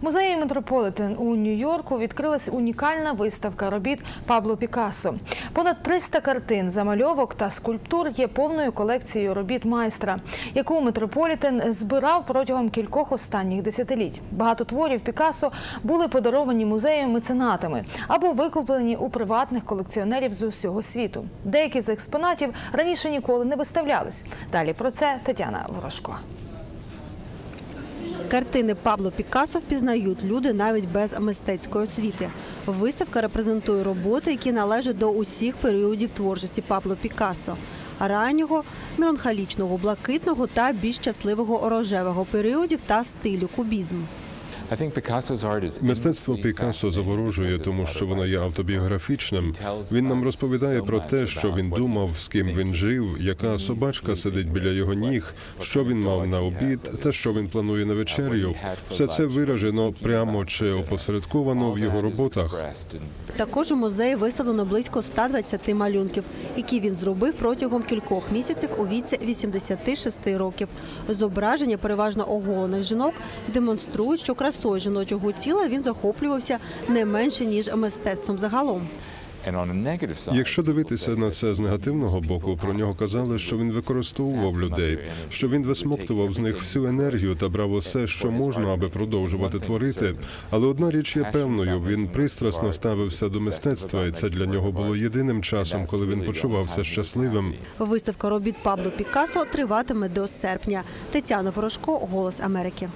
музеї Метрополітен у Нью-Йорку відкрилась унікальна виставка робіт Пабло Пікассо. Понад 300 картин, замальовок та скульптур є повною колекцією робіт майстра, яку Метрополітен збирав протягом кількох останніх десятиліть. Багато творів Пікассо були подаровані музеям меценатами або викуплені у приватних колекціонерів з усього світу. Деякі з експонатів раніше ніколи не виставлялись. Далі про це Тетяна Ворожко. Картини Пабло Пікассо впізнають люди навіть без мистецької освіти. Виставка репрезентує роботи, які належать до усіх періодів творчості Пабло Пікассо. Раннього, меланхолічного, блакитного та більш щасливого рожевого періодів та стилю кубізм. Мистецтво Пікассо заворожує, тому що воно є автобіографічним. Він нам розповідає про те, що він думав, з ким він жив, яка собачка сидить біля його ніг, що він мав на обід та що він планує на вечерю. Все це виражено прямо чи опосередковано в його роботах. Також у музеї виставлено близько 120 малюнків, які він зробив протягом кількох місяців у віці 86 років. Зображення переважно оголених жінок демонструють, що красою жіночого тіла він захоплювався не менше ніж мистецтвом загалом. Якщо дивитися на це з негативного боку, про нього казали, що він використовував людей, що він висмоктував з них всю енергію та брав усе, що можна, аби продовжувати творити. Але одна річ є певною: він пристрасно ставився до мистецтва, і це для нього було єдиним часом, коли він почувався щасливим. Виставка робіт Пабло Пікассо триватиме до серпня. Тетяна Ворожко, Голос Америки.